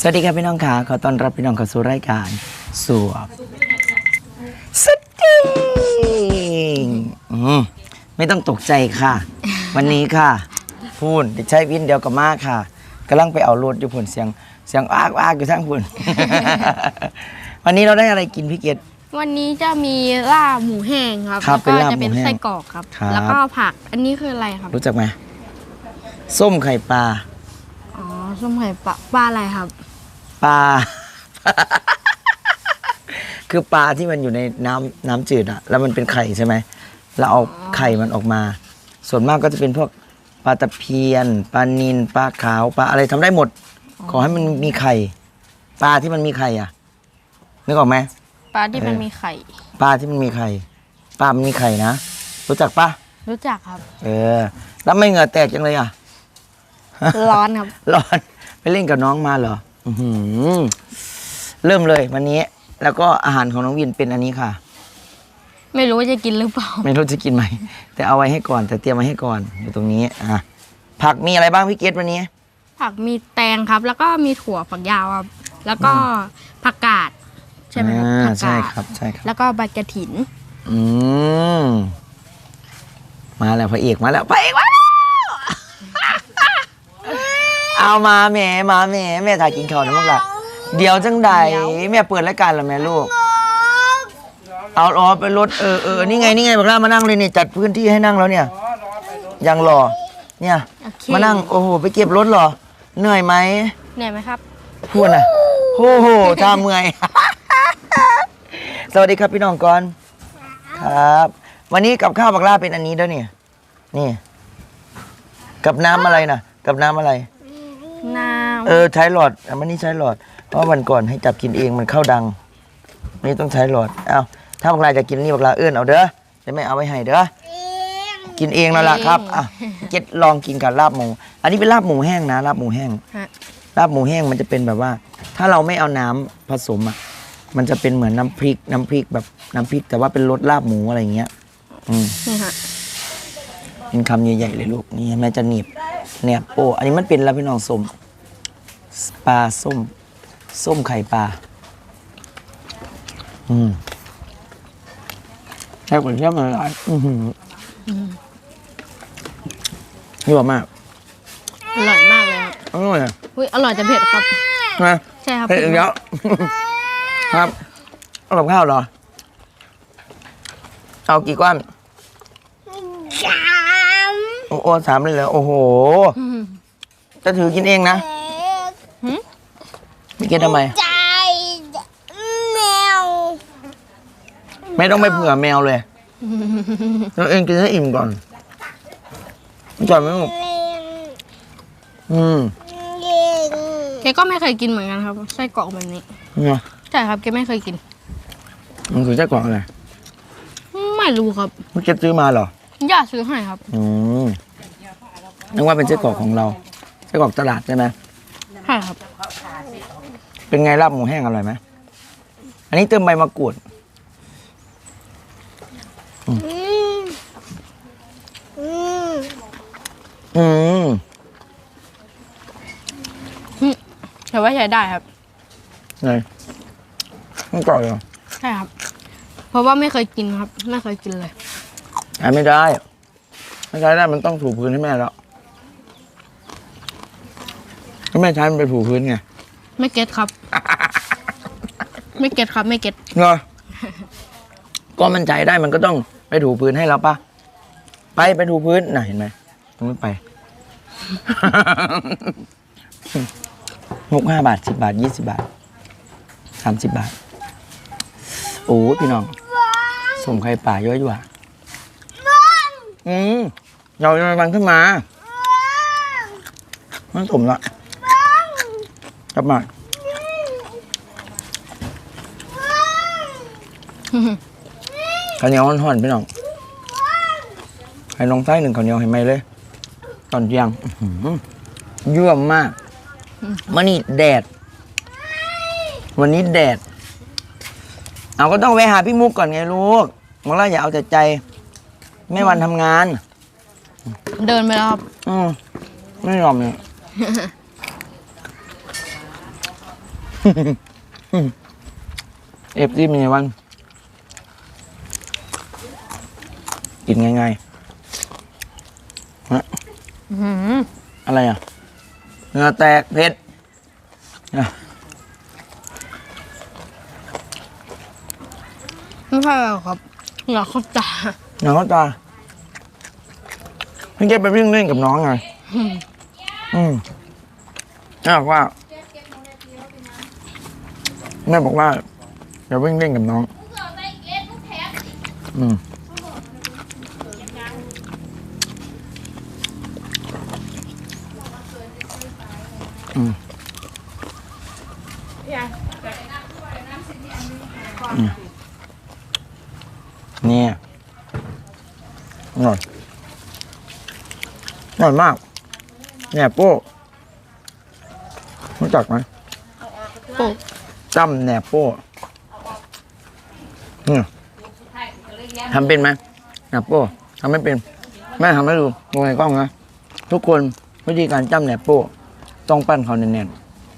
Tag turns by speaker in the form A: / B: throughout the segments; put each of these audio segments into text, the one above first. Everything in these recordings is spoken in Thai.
A: สวัสดีครับพี่น้องขาขอต้อนรับพี่น้องเข้าสู่รายการสวบสติงอืมไม่ต้องตกใจค่ะ วันนี้ค่ะพูนเด็กชายวินเดียวกับมาค่ะกำลังไปเอารถอยู่ผลเสียงเสียงอากอากอยู่ทั้งพุ่นวันนี้เราได้อะไรกินพี่เกด
B: วันนี้จะมีลาบหมูแห้งครับ
A: ครับ
B: แล้วก็
A: เป็นลาบ
B: จะเป็น
A: หมูแห้ง
B: ไส้กรอกครับ
A: ครับ
B: แล้วก็ผักอันนี้คืออะไรครับ
A: รู้จักไหมส้มไข่ปลา
B: อ๋อส้มไข่ปลาปลาอะไรครับ
A: ปลา คือปลาที่มันอยู่ในน้ำน้ำจืดอะแล้วมันเป็นไข่ใช่ไหมเราเอาไข่มันออกมา ส่วนมากก็จะเป็นพวกปลาตะเพียนปลานินปลาขาวปลาอะไรทำได้หมด ขอให้มันมีไข่ ปลาที่มันมีไข่อะนึกออกไหม
B: ปลาที่มัน
A: เออ
B: มีไข่
A: ปลาที่มันมีไข่ ปลามันมีไข่นะ รู้จักปะ
B: รู้จักครับ
A: เออ แล้วไม่เหงื่อแตกจังเลยอะ
B: ร้อนครับ
A: ร้อน ไปเล่นกับน้องมาเหรอ อื้อหือเริ่มเลยวันนี้ แล้วก็อาหารของน้องวินเป็นอันนี้ค่ะ
B: ไม่รู้ว่าจะกินหรือเปล่า
A: ไม่รู้จะกินไหม แต่เอาไว้ให้ก่อน แต่เตรียมไว้ให้ก่อน อยู่ตรงนี้ อะ ผักมีอะไรบ้างพี่เกตวันนี้
B: ผักมีแตงครับ แล้วก็มีถั่วฝักยาวครับ แล้วก็ผักกาดใช่ไหมครับ
A: อ่า
B: ผัก
A: ใช่
B: กาด
A: ครับใช่ครับ
B: แล้วก็ใบกระถิน
A: อืม มาแล้วพระเอกมาแล้วพระเอกมาแล้ว เอามาแหม่มาแหม่แม่ถ่ายกินข้าวนะพวกเราเดี๋ยวจังใดแม่เปิดรายการแล้วแม่ลูก เอาอ๋อไปรถเออเออนี่ไงนี่ไงบอกล่ามานั่งเลยเนี่ยจัดพื้นที่ให้นั่งแล้วเนี่ย ยังรอเนี่ย
B: โอเค
A: มานั่งโอ้โหไปเก็บรถเหรอ เหนื่อยไหม
B: เหนื่อยไหมครับ
A: พูดนะโอ้โหท่าเมื่อย สวัสดีครับพี่น้องก่อนครับ วันนี้กับข้าวบักล่าเป็นอันนี้ด้วยเนี่ยนี่ กับน้ำอะไรนะกับน้ำอะไร
B: น้
A: เออใช้หลอดอันนี้ใช้หลอด เพราะวันก่อนให้จับกินเองมันเข้าดัง นี่ต้องใช้หลอดเอาถ้าบักลาจะกินนี่บักลาเอื้อนเอาเด้อจะไม่เอาไว้ให้เด้อกินเองแล้วล่ะครับอะเจ็ดลองกินกับลาบหมู อันนี้เป็นลาบหมูแห้งนะลาบหมูแห้งำ
B: ฮะ
A: ลาบหมูแห้งมันจะเป็นแบบว่า ถ้าเราไม่เอาน้ำผสมอะมันจะเป็นเหมือนน้ำพริก น้ำพริกแบบน้ำพริก แต่ว่าเป็นรสลาบหมูอะไรอย่างเงี้ย อืม
B: นี่ฮะ
A: เป็นคำใหญ่ๆเลยลูกนี่แม่จะหนีบเนี่ยโอ้อันนี้มันเป็นแล้วพี่น้องส้ม ปลาส้ม ส้มไข่ปลา อืมแค่กว่าเทียมอะไรอือหือยั่วมาก
B: อร่อยมากเลยครับ
A: อร่อยอะ
B: อุ้ยอร่อยแต่เผ็ดครับ
A: นะ
B: ใช่ครับ
A: เผ็ดอีกแล้วครับเอากับข้าวเหรอ เอากี่ก้อน
C: สาม
A: โอ้โหสามเลยเหรอโอ้โห
B: อืม
A: จะถือกินเองนะ
B: หึ
A: ไม่เก็ตทำไม
C: ใจแมว
A: ไม่ต้องไปเผื่อแมวเลยเราเองกินให้อิ่มก่อนไม่จอยไหมลูก
C: เล่น
A: อืม
C: เล่น
B: แกก็ไม่เคยกินเหมือนกันครับไส้กรอกแบบนี้
A: เนี่ย
B: ใช่ครับแกไม่เคยกิน
A: มันคือไส้กรอกอะไร
B: ไม่รู้ครับ
A: มันเก็ตซื้อมาเหรอ
B: ย่าซื้อให้ครับ
A: อืมนึกว่าเป็นไส้กรอกของเราไส้กรอกตลาดใช่ไหม
B: ใช่ครับ
A: เป็นไงลาบหมูแห้งอร่อยไหมอันนี้เติมใบมะกรูด
C: อืมอืม
A: อืม
B: แต่ว่าใช้ได้ครับ
A: ไงมันกรอบเหรอ
B: ใช่ครับ เพราะว่าไม่เคยกินครับ ไม่เคยกินเลย
A: อะไม่ได้ ไม่ได้ได้มันต้องถูพื้นให้แม่แล้วถ้าแม่ใช้มันไปถูพื้นไง
B: ไม่เก็ตครับ ไม่เก็ตครับ ไม่เก็ต
A: เหรอ ก็มันใจได้มันก็ต้องไปถูพื้นให้แล้วปะไปไปถูพื้นน่ะเห็นไหมมันไม่ไป หกห้าบาทสิบบาทยี่สิบาทสามสิบบาท โอ้ยพี่น้องสมไข่ป่าเยอะอยู่อะอืมเราจะมันขึ้นมา มันสมละ กลับมาข้าวเหนียวห่อนๆพี่น้องให้ลองไส้หนึ่งข้าวเหนียวให้ไหมเลย ตอนเที่ยงอื้อหือเยื่อมมากมันนี่แดด วันนี้แดด เอาก็ต้องไปหาพี่มุกก่อนไงลูกมองล่าอย่าเอาแต่ใจแม่วันทำงาน
B: เดินไปแล้วครับ
A: อืมไม่ยอมเนี่ย เอฟซีเป็นไงบ้างกินง่ายๆฮะ
B: อื้อหือ
A: อะไรอะเหงือแตกเผ็ดอะ
B: ไม่ใช่หรอกครับเหงาเข้าตา
A: น้องตาพี่เก็บไปวิ่งเล่นกับน้องไง
B: อืม
A: อืมแม่บอกว่า แม่บอกว่าอย่าวิ่งเล่นกับน้องอืมอืมอืมเนี่ยอร่อยอร่อยมาก เนี่ยโป้รู้จักไหม
B: โอ้
A: จ้ำแหนบโป้ทำเป็นไหมแหนบโป้ทำไม่เป็น แม่ทำให้ดูลงในกล้องนะทุกคนวิธีการจ้ำแหนบโป้ต้องปั้นเขาแน่น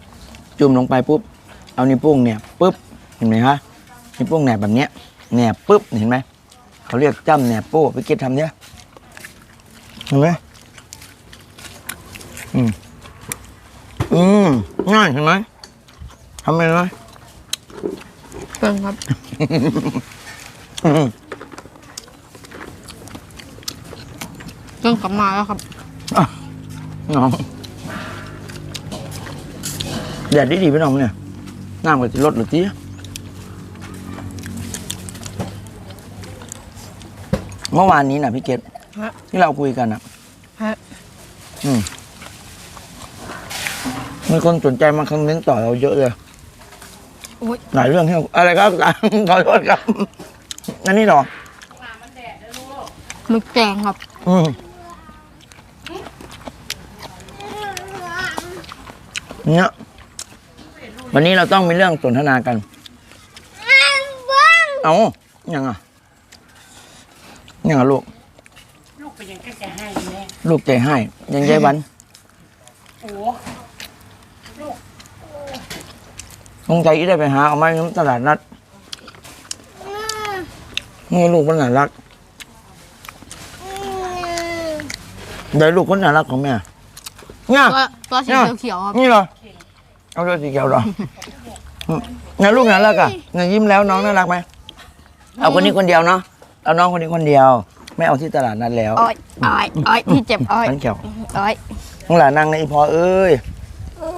A: ๆจุ่มลงไปปุ๊บ เอานิ้วโป้งเนี่ยปุ๊บเห็นไหมคะนิ้วโป้งแหนบแบบเนี้ยแหนบปุ๊บเห็นไหมเขาเรียกจ้ำแหนบโป้ไปเก็ตทำเนี่ยเห็นไหมอืมอืมง่ายเห็นไหม ทำเป็นไหม
B: เป็นครับ
A: อืม
B: เรื่องกลับมาแล้วครับ
A: น้องแดดดีดีๆพี่น้องเนี่ยน้ำก็จะลดหรือตีเมื่อวานนี้นะพี่เกด
B: ฮะ
A: ที่เราคุยกันอะ
B: ฮะ
A: อืมมีคนสนใจมาคอมเมนต์ต่อเราเยอะเลย
B: โอ้ย
A: หลายเรื่องที่เราอะไรครับขอโทษครับนั่นนี่หรอ
B: มึกแกงครับ
A: อืมเนี่ยวันนี้เราต้องมีเรื่องสนทนากัน เอายังอะยังอะลูก
D: ลูกเป็นยังก็จะให้แม่
A: ลูกใจให้ยังใจวัน
D: โอ้
A: สงใจอีได้ไปหาเอาไม้น้ำตลาดนัดนี่ลูกคนน่ารักได้ลูกคนน่ารักของแม่เนี่ย
B: ตัวตัวสีเขียวๆครับ
A: นี่เหรอเอาตัวสีเขียวเหรออืมเนี่ยลูกน่ารักอะเนี่ยยิ้มแล้วน้องน่ารักไหมเอาคนนี้คนเดียวเนาะเอาน้องคนนี้คนเดียว ไม่เอาที่ตลาดนัดแล้ว
B: อ้อยอ้อยอ้อยที่เจ็บอ้อย
A: นั่นเขียว
B: อ้อย
A: น้องหลานนั่งในอีพอเอ้ย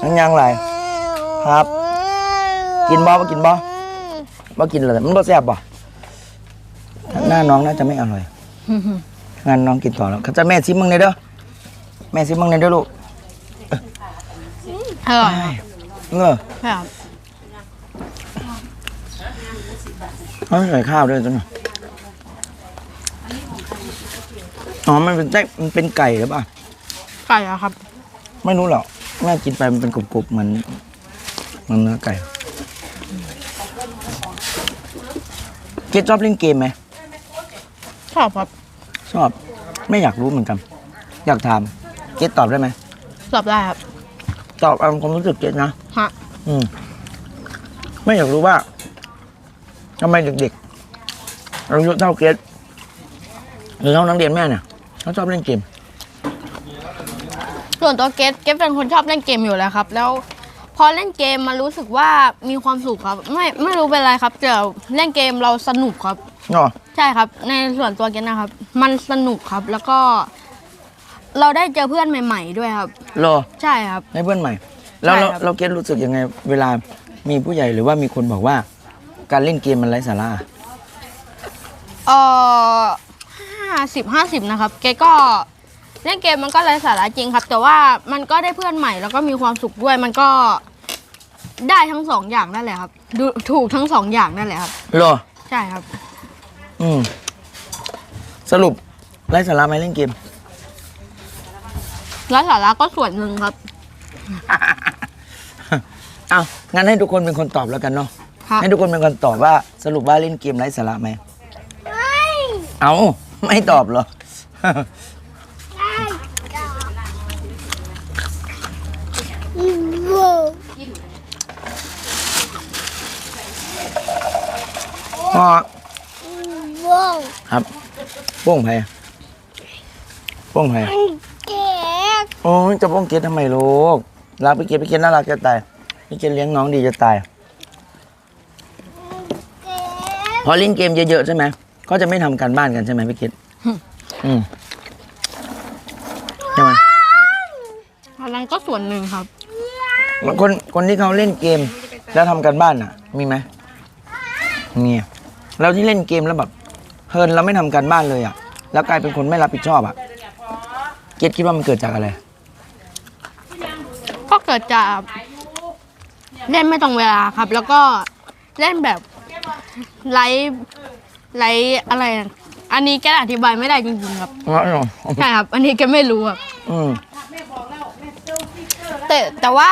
A: นั่งยังไรครับ กินบ่บ่กินบ่บ่กินเลยมันบ่แซ่บบ่หน้าน้องน่าจะไม่อร่อยงั้นน้องกินต่อแล้วเขาจะแม่ซิมมึงในอยเด้อแม่ซิมมึงในอยเด้อลูก
B: อร่อยครับ
A: เออ
B: ครับ
A: เขาใส่ข้าวด้วยจ้ะหน่อยอ๋อ มันเป็นไส้มันเป็นไก่หรือเปล่า
B: ไก่อะครับ
A: ไม่รู้หรอก แม่กินไปมันเป็นกรุบๆเหมือนเหมันเนื้อไก่ เกดชอบเล่นเกมไหม
B: ชอบครับ
A: ชอบไม่อยากรู้เหมือนกัน อยากถามเกดตอบได้ไหม
B: ตอบได้ครับ
A: ตอบเอาความรู้สึกเกดนะ
B: ฮะ
A: อืม ไม่อยากรู้ว่าทำไมเด็กๆอายุเท่าเกดหรือเท่านักเรียนแม่เนี่ยเขาชอบเล่นเกม
B: ส่วนตัวเกตเกตเป็นคนชอบเล่นเกมอยู่แล้วครับ แล้ว พอเล่นเกมมันรู้สึกว่ามีความสุขครับ ไม่ไม่รู้เป็นไรครับแต่เล่นเกมเราสนุกครับ
A: อ๋อ
B: ใช่ครับ ในส่วนตัวเกตนะครับ มันสนุกครับแล้วก็ เราได้เจอเพื่อนใหม่ ๆ ด้วยครับ
A: รอ
B: ใช่ครับ
A: ให้เพื่อนใหม่ แล้ว
B: ใช่
A: เรา
B: ครับ
A: เราเก็ตรู้สึกยังไง เวลามีผู้ใหญ่หรือว่ามีคนบอกว่า การเล่นเกมมันไร้สาระ
B: เออห้าสิบห้าสิบนะครับ เกตก็ เล่นเกมมันก็ไร้สาระจริงครับ แต่ว่ามันก็ได้เพื่อนใหม่แล้วก็มีความสุขด้วยมันก็ได้ทั้งสองอย่างนั่นแหละครับดูถูกทั้งสองอย่างนั่นแหละครับ
A: เหรอ
B: ใช่ครับ
A: อืม สรุปไร้สาระไหมเล่นเกม
B: ไร้สาระก็ส่วนหนึ่งครับ
A: เอางั้นให้ทุกคนเป็นคนตอบแล้วกันเนาะ
B: ครับ
A: ให้ทุกคนเป็นคนตอบว่า สรุปว่าเล่นเกมไร้สาระไหมเอาไม่ตอบเหรอ
C: พ่อบ้อครับ
A: โป้งไผ่โป้งไผ่มัน
C: เก็บ
A: โอ้ยจะโป้งเกศทำไมลูกรักพี่เกศพี่เกศน่ารักจะตายพี่เกศเลี้ยงน้องดีจะตายพอเล่นเกมเยอะๆใช่ไหมก็จะไม่ทำการบ้านกันใช่ไหมพี่เกศอืมใช่ไหม
B: อันนั้ก็ส่วนหนึ่งครับ แล้ว
A: คนคนที่เขาเล่นเกม แล้วทำการบ้านอะ มีไหมเมีอย เราที่เล่นเกมแล้วแบบเพลินเราไม่ทำการบ้านเลยอะ แล้วกลายเป็นคนไม่รับผิดชอบอะ เกตคิดว่ามันเกิดจากอะไร
B: ก็เกิดจากเล่นไม่ตรงเวลาครับ แล้วก็เล่นแบบไลฟ์ไลฟ์อะไรนะอันนี้แกอธิบายไม่ได้จริงๆครับ
A: อ๋อเหรอ
B: ใช่ครับ อันนี้แกไม่รู้ครับ
A: อืม
B: แต่แต่ว่า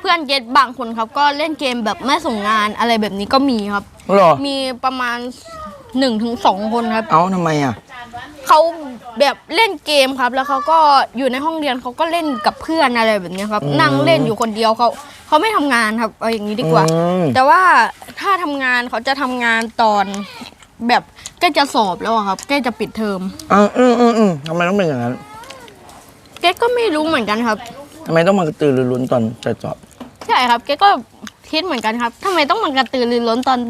B: เพื่อนเกตบางคนครับ ก็เล่นเกมแบบไม่ส่งงานอะไรแบบนี้ก็มีครับ
A: เหรอ
B: มีประมาณ1นถึงสคนครับ
A: เอ้าทำไมอะ
B: เขาแบบเล่นเกมครับ แล้วเขาก็อยู่ในห้องเรียนเขาก็เล่นกับเพื่อนอะไรแบบนี้ครับ
A: อืม
B: นั่งเล่นอยู่คนเดียวเขาเขาไม่ทำงานครับเอาอย่างนี้ดีกว่า
A: อืม
B: แต่ว่าถ้าทำงานเขาจะทำงานตอนแบบใกล้จะสอบแล้วอะครับใกล้จะปิดเทอม
A: อ่าอืมอืมอืมทำไมต้องเป็นอย่างนั้น
B: เก๊ก็ไม่รู้เหมือนกันครับ
A: ทำไมต้องมากระตือรือร้นตอนจะสอบ
B: ใช่ครับเก๊ก็คิดเหมือนกันครับทำไมต้องมากระตือรือร้นตอน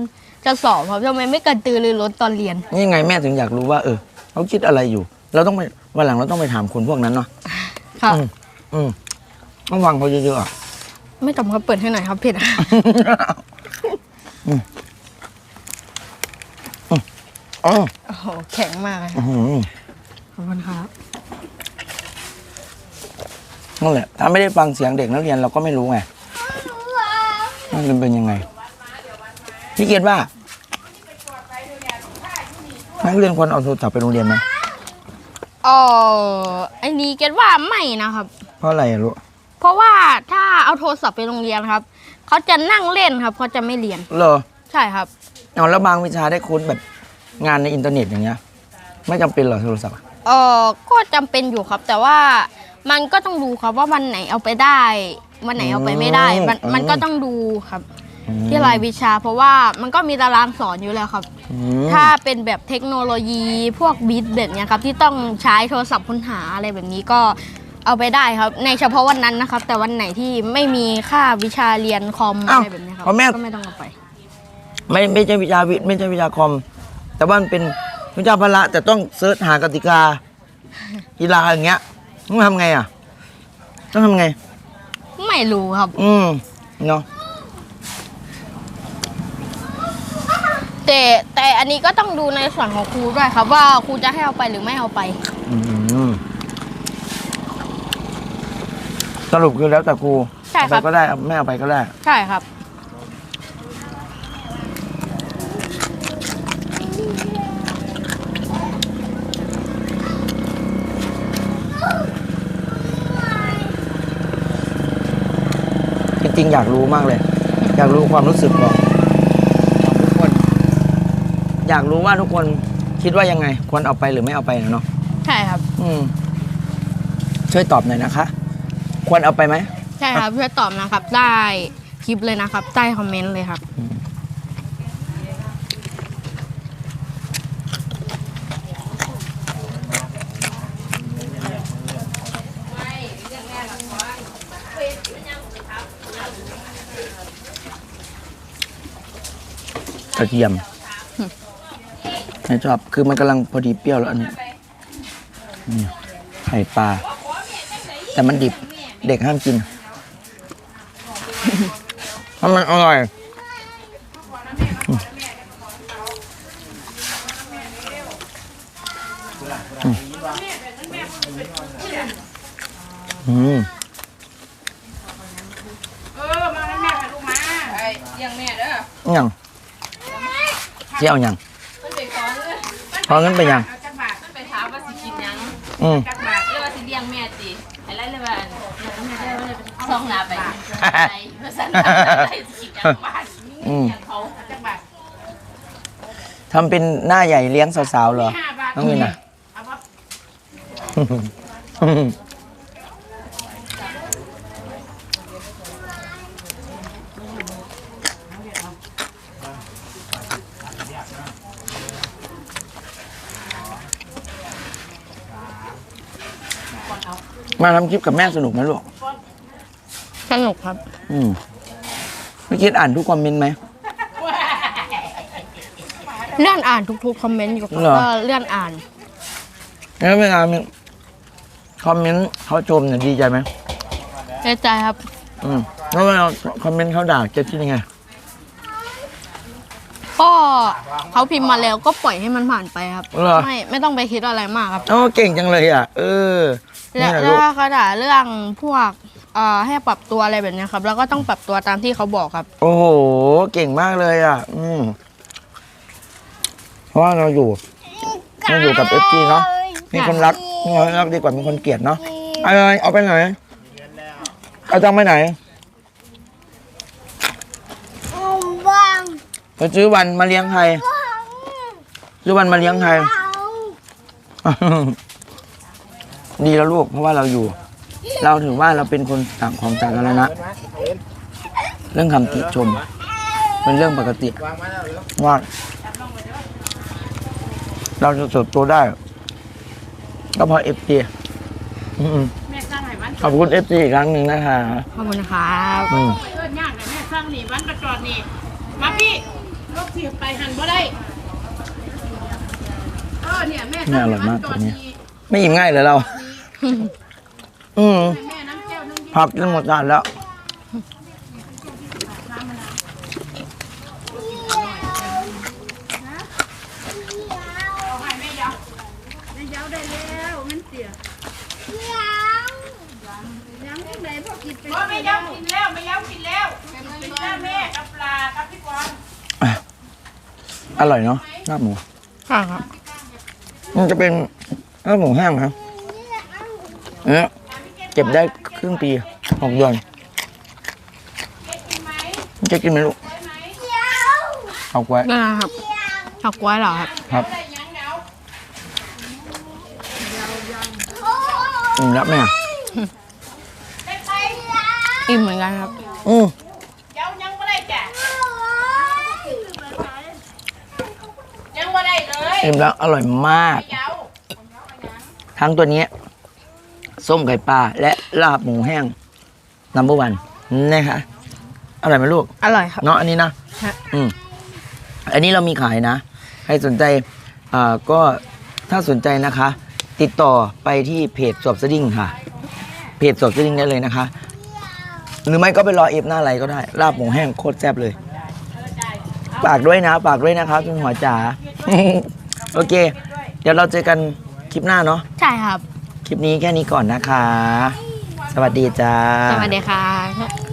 B: จะสอบครับทำไมไม่กระตือรือร้นตอนเรียน
A: นี่ไงแม่ถึงอยากรู้ว่า เออเขาคิดอะไรอยู่ เราต้องไปวันหลังเราต้องไปถามคนพวกนั้นเนาะ
B: ครับ
A: อืมอืมต้องฟังเขาเยอะๆอะ
B: ไม่ต้องมาเปิดให้หน่อยครับผิดอะ
A: อืมอืมอ๋อ
B: โอ้โหแข็งมากเลย
A: อื้อหือ
B: ขอบคุณครับ
A: นั่นแหละ ถ้าไม่ได้ฟังเสียงเด็กนักเรียนเราก็ไม่รู้ไงมันเป็นยังไงพี่เกียรติว่า นักเรียนควรเอาโทรศัพท์ไปโรงเรียนไหม
B: อ๋อไอ้นี้เก๊ว่าไม่นะครับ
A: เพราะอะไรอะลูก
B: เพราะว่าถ้าเอาโทรศัพท์ไปโรงเรียนครับเขาจะนั่งเล่นครับเขาจะไม่เรียน
A: เหรอ
B: ใช่ครับ
A: เอาแล้วบางวิชาได้ค้นแบบงานในอินเทอร์เน็ตอย่างเงี้ย ไม่จำเป็นเหรอโทรศัพท์อะ
B: เออก็จำเป็นอยู่ครับ แต่ว่ามันก็ต้องดูครับว่าวันไหนเอาไปได้ วันไหนเอาไปไม่ได้ มันมันก็ต้องดูครับ
A: อืม
B: ที่รายวิชา เพราะว่ามันก็มีตารางสอนอยู่แล้วครับ
A: อืม
B: ถ้าเป็นแบบเทคโนโลยีพวกบิตแบบเนี้ยครับที่ต้องใช้โทรศัพท์ค้นหาอะไรแบบนี้ก็เอาไปได้ครับ ในเฉพาะวันนั้นนะครับ แต่วันไหนที่ไม่มีค่าวิชาเรียนคอม
A: อ้าว
B: อะไรแบบเนี้ยครับ
A: เพราะแม่
B: ก็ไม่ต้องเอาไป
A: ไม่ไม่ใช่วิชาวิทย์ไม่ใช่วิชาคอม แต่ว่ามันเป็นวิชาพละแต่ต้องเสิร์ชหากติกากีฬาอย่างเงี้ยต้องทำไงอะ ต้องทำไง
B: ไม่รู้ครับ
A: อืมเนาะ
B: แต่แต่อันนี้ก็ต้องดูในส่วนของครูด้วยครับ ว่าครูจะให้เอาไปหรือไม่เอาไป
A: อืมสรุปคือแล้วแต่ครู
B: ใช่ครับ
A: เอาไปก็ได้เอาไม่เอาไปก็ได้
B: ใช่ครับ
A: จริงๆอยากรู้มากเลย อยากรู้ความรู้สึกของของทุกคน อยากรู้ว่าทุกคนคิดว่ายังไง ควรเอาไปหรือไม่เอาไปเนาะ
B: ใช่ครับ
A: อืมช่วยตอบหน่อยนะคะ ควรเอาไปไหม
B: ใช่ครับเพื่อตอบนะครับ ได้คลิปเลยนะครับ ใต้คอมเมนต์เลยครับ
A: กระเทียม ไม่ชอบ คือมันกำลังพอดีเปรี้ยวแล้วอันเนี้ยนี่ไข่ปลา แต่มันดิบ เด็กห้ามกินเพราะมันอร่อย อืม
D: เออ มาแล้วแม่พาลูกมา
E: ยังแม่เด้อ
A: ยังเที่ยวยัง
E: มันไปขอเงิ น
A: พอเงินไปยัง
D: เอาจักบาท
E: มันไปถามว่าสิกินหยัง
A: อืม
D: จักบาท
E: เรียกว่าสิเลี้ยงแม่ติไอ้ไรเลยว่าแม่ได้ว่าซองลาไปไปภาษาไทยสิกินหยังบ้าน
A: อืม
E: เขา
D: จักบาท
A: ทำเป็นหน้าใหญ่เลี้ยงสาวๆเหรอ
D: ห้าบาท
A: น้องมินอะ
D: เอาป
A: มาทำคลิปกับแม่สนุกไหมลูก
B: สนุกครับ
A: อืมไม่คิดอ่านทุกคอมเมนต์ไหม
B: เลื่อนอ่านทุกๆคอมเมนต์อยู่ครับ
A: เหรอ
B: ก็เลื่อนอ่าน
A: แล้วเวลามีคอมเมนต์เขาชมเนี่ยดีใจไหม
B: เสียใจครับ
A: อืมแล้วเวลาคอมเมนต์เขาด่าจะคิดยังไง
B: ก็เขาพิมพ์มาแล้วก็ปล่อยให้มันผ่านไปครับ
A: เหรอ
B: ไม่ไม่ต้องไปคิดอะไรมากครับ
A: โอ้เก่งจังเลยอะ เออ
B: แล้
A: นี่
B: ว
A: แหละ
B: แล้
A: ลู
B: ว
A: ก
B: ถ้าเขาด่าเรื่องพวกเอ่อให้ปรับตัวอะไรแบบเนี้ยครับ แล้วก็ต้องปรับตัวตามที่เขาบอกครับ
A: โอ้โห เก่งมากเลยอะ อืมเพราะว่าเราอยู่ เราอยู่กับเอฟจีเนาะ มีคนรักมีคนรักดีกว่ามีคนเกลียดเนาะเอาเลยเอาไปไหนเอาจังไปไหน
C: วาง
A: ไปซื้อวันมาเลี้ยงใคร ซื้อวันมาเลี้ยงใคร ดีแล้วลูกเพราะว่าเราอยู่ เราถือว่าเราเป็นคนต่างของสาธารณะ เรื่องคำติชม เป็นเรื่องปกติว่าเราจะเติบโตได้ ก็เพราะเอฟซี
D: แม่สร้างให้วัน
A: ขอบคุณเอฟซีอีกครั้งหนึ่งนะคะ
B: ขอบคุณครับ
A: อืม
D: เอิ้นยากแต่แม่สร้างนี่วันกระจอดนี่ มาพี่รถถีบไปหันบ่ได้เออเนี่ยแม่ส
A: นี่
D: ร้าง
A: อร่อยมาก
D: จ
A: ตั
D: อ
A: ว
D: ด
A: นี้
D: นี่
A: ไม่อิ่มง่ายเลยเรา อืม
D: แม่น้ำแก้วน้ำ
A: ผักกินหมดจานแล้ว
D: โอ้ไม่ยาวกินแล้วไม่ยาวกินแล้วเป็นแม่แม่กับปลากับพี่กวาง
A: อร่อยเนาะลาบหมู
B: ค่ะครับ
A: มันจะเป็นลาบหมูแห้งครับ เนี่ยเก็บได้ครึ่งปีหกเดือนจะกินไหมลูกเอาไว้
B: ได้ครับผักไว้เหรอครับ
A: ครับอืมรับไหมอะ
B: อิ่มเหมือนกันครับ
A: อืม
D: เจ้ายังบ่ได้จ้ะยังบ่ได้เลย
A: อิ่มแล้วอร่อยมาก
D: เจ้า
A: ทั้งตัวนี้ ส้มไก่ปลาและลาบหมูแห้งนัมเบอร์วันนะคะอร่อยไหมลูก
B: อร่อยครับ
A: เนาะอันนี้นะ
B: ฮะ
A: อืมอันนี้เรามีขายนะ ใครสนใจอ่าก็ถ้าสนใจนะคะ ติดต่อไปที่เพจสวบสดิ้งค่ะ เพจสวบสดิ้งได้เลยนะคะ หรือไม่ก็ไปรอเอฟหน้าไรก็ได้ลาบหมูแห้งโคตรแซ่บเลยฝากด้วยนะฝากด้วยนะครับคุณหัวจ๋า โอเค เดี๋ยวเราเจอกันคลิปหน้าเนาะ
B: ใช่ครับ
A: คลิปนี้แค่นี้ก่อนนะคะ สวัสดีจ้า
B: สวัสดีค่ะ